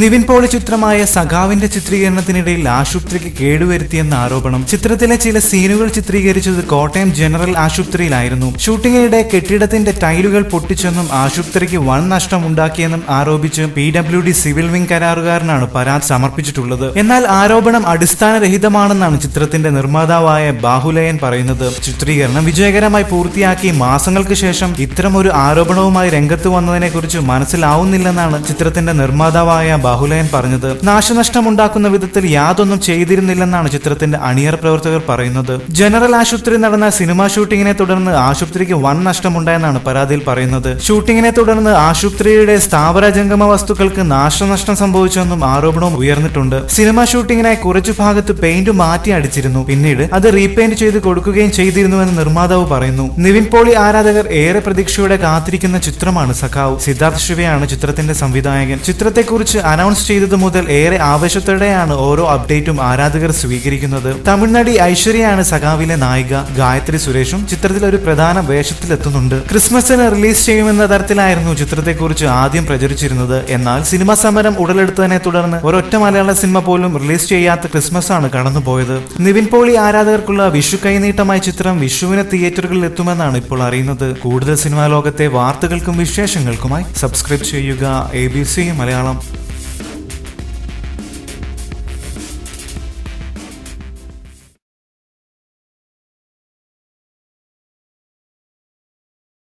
നിവിൻ പോളി ചിത്രമായ സഖാവിന്റെ ചിത്രീകരണത്തിനിടയിൽ ആശുപത്രിക്ക് കേടുവരുത്തിയെന്ന ആരോപണം. ചിത്രത്തിലെ ചില സീനുകൾ ചിത്രീകരിച്ചത് കോട്ടയം ജനറൽ ആശുപത്രിയിലായിരുന്നു. ഷൂട്ടിങ്ങിനിടെ കെട്ടിടത്തിന്റെ ടൈലുകൾ പൊട്ടിച്ചെന്നും ആശുപത്രിക്ക് വൺ നഷ്ടം ഉണ്ടാക്കിയെന്നും ആരോപിച്ച് P W D civil wing കരാറുകാരനാണ് പരാതി സമർപ്പിച്ചിട്ടുള്ളത്. എന്നാൽ ആരോപണം അടിസ്ഥാനരഹിതമാണെന്നാണ് ചിത്രത്തിന്റെ നിർമ്മാതാവായ ബാഹുലയൻ പറയുന്നത്. ചിത്രീകരണം വിജയകരമായി പൂർത്തിയാക്കി മാസങ്ങൾക്ക് ശേഷം ഇത്തരമൊരു ആരോപണവുമായി രംഗത്ത് വന്നതിനെക്കുറിച്ച് മനസ്സിലാവുന്നില്ലെന്നാണ് ചിത്രത്തിന്റെ നിർമ്മാതാവായ ബാഹുലയൻ പറഞ്ഞത് നാശനഷ്ടമുണ്ടാക്കുന്ന വിധത്തിൽ യാതൊന്നും ചെയ്തിരുന്നില്ലെന്നാണ് ചിത്രത്തിന്റെ അണിയർ പ്രവർത്തകർ പറയുന്നത്. ജനറൽ ആശുപത്രി നടന്ന സിനിമാ ഷൂട്ടിങ്ങിനെ തുടർന്ന് ആശുപത്രിക്ക് വൻ നഷ്ടമുണ്ടായെന്നാണ് പരാതിയിൽ പറയുന്നത്. ഷൂട്ടിങ്ങിനെ തുടർന്ന് ആശുപത്രിയുടെ സ്ഥാപന ജംഗമ വസ്തുക്കൾക്ക് നാശനഷ്ടം സംഭവിച്ചെന്നും ആരോപണവും ഉയർന്നിട്ടുണ്ട്. സിനിമാ ഷൂട്ടിങ്ങിനായി കുറച്ചു ഭാഗത്ത് പെയിന്റ് മാറ്റി അടിച്ചിരുന്നു. പിന്നീട് അത് റീപെയിന്റ് ചെയ്ത് കൊടുക്കുകയും ചെയ്തിരുന്നുവെന്ന് നിർമ്മാതാവ് പറയുന്നു. നിവിൻ പോളി ആരാധകർ ഏറെ പ്രതീക്ഷയോടെ കാത്തിരിക്കുന്ന ചിത്രമാണ് സഖാവ്. സിദ്ധാർത്ഥ് ശിവയാണ് ചിത്രത്തിന്റെ സംവിധായകൻ. ചിത്രത്തെക്കുറിച്ച് അനൗൺസ് ചെയ്തത് മുതൽ ഏറെ ആവേശത്തോടെയാണ് ഓരോ അപ്ഡേറ്റും ആരാധകർ സ്വീകരിക്കുന്നത്. തമിഴ്നടി ഐശ്വര്യയാണ് സഖാവിലെ നായിക ഗായത്രി സുരേഷും ചിത്രത്തിൽ ഒരു പ്രധാന വേഷത്തിലെത്തുന്നുണ്ട്. ക്രിസ്മസിന് റിലീസ് ചെയ്യുമെന്ന തരത്തിലായിരുന്നു ചിത്രത്തെക്കുറിച്ച് ആദ്യം പ്രചരിച്ചിരുന്നത്. എന്നാൽ സിനിമാ സമരം ഉടലെടുത്തതിനെ തുടർന്ന് ഒരൊറ്റ മലയാള സിനിമ പോലും റിലീസ് ചെയ്യാത്ത ക്രിസ്മസ് ആണ് കടന്നുപോയത്. നിവിൻ പോളി ആരാധകർക്കുള്ള വിഷു കൈനീട്ടമായ ചിത്രം വിഷുവിന് തിയേറ്ററുകളിൽ എത്തുമെന്നാണ് ഇപ്പോൾ അറിയുന്നത്. കൂടുതൽ സിനിമാ ലോകത്തെ വാർത്തകൾക്കും വിശേഷങ്ങൾക്കുമായി സബ്സ്ക്രൈബ് ചെയ്യുക. A B C Malayalam.